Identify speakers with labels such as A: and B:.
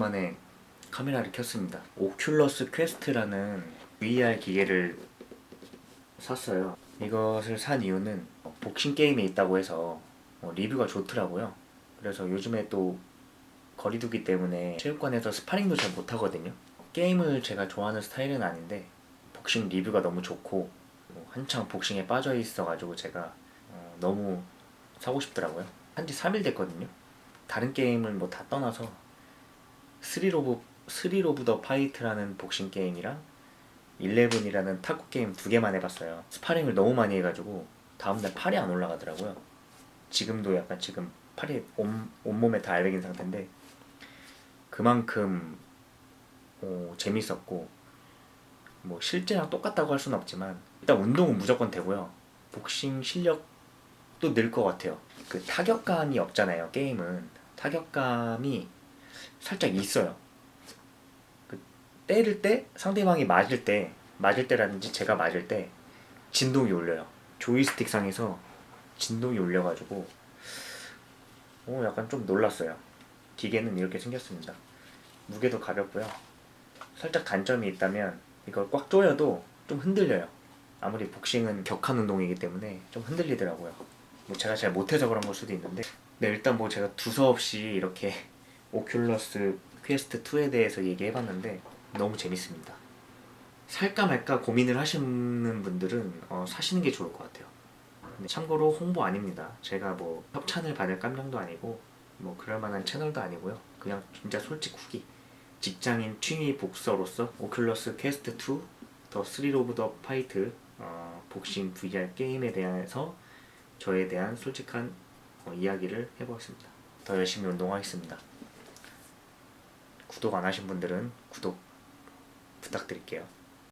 A: 오랜만에 카메라를 켰습니다. 오큘러스 퀘스트라는 VR 기계를 샀어요. 이것을 산 이유는 복싱 게임에 있다고 해서 어, 리뷰가 좋더라고요. 그래서 요즘에 또 거리두기 때문에 체육관에서 스파링도 잘 못하거든요. 게임을 제가 좋아하는 스타일은 아닌데 복싱 리뷰가 너무 좋고 뭐 한창 복싱에 빠져 있어가지고 제가 어, 너무 사고 싶더라고요. 한 지 3일 됐거든요. 다른 게임을 뭐 다 떠나서 스릴 오브 스릴 오브 더 파이트라는 복싱 게임이랑 일레븐이라는 탁구 게임 두 개만 해봤어요. 스파링을 너무 많이 해가지고 다음날 팔이 안 올라가더라고요. 지금도 약간 지금 팔이 온, 온몸에 다 알배긴 상태인데 그만큼 어, 재밌었고 뭐 실제랑 똑같다고 할 수는 없지만 일단 운동은 무조건 되고요. 복싱 실력도 늘 것 같아요. 그 타격감이 없잖아요. 게임은 타격감이 살짝 있어요. 그 때릴 때 상대방이 맞을 때 맞을 때라든지 제가 맞을 때 진동이 울려요. 조이스틱 상에서 진동이 울려가지고 오 약간 좀 놀랐어요. 기계는 이렇게 생겼습니다. 무게도 가볍고요. 살짝 단점이 있다면 이걸 꽉 조여도 좀 흔들려요. 아무리 복싱은 격한 운동이기 때문에 좀 흔들리더라고요. 뭐 제가 잘 못해서 그런 걸 수도 있는데 네 일단 뭐 제가 두서없이 이렇게 오큘러스 퀘스트 2에 대해서 얘기해봤는데 너무 재밌습니다. 살까 말까 고민을 하시는 분들은 어, 사시는 게 좋을 것 같아요. 참고로 홍보 아닙니다. 제가 뭐 협찬을 받을 깜냥도 아니고 뭐 그럴 만한 채널도 아니고요. 그냥 진짜 솔직 후기. 직장인 취미 복서로서 오큘러스 퀘스트 2, 더 스릴 오브 더 파이트 어, 복싱 VR 게임에 대해서 저에 대한 솔직한 어, 이야기를 해보았습니다. 더 열심히 운동하겠습니다. 구독 안 하신 분들은 구독 부탁드릴게요.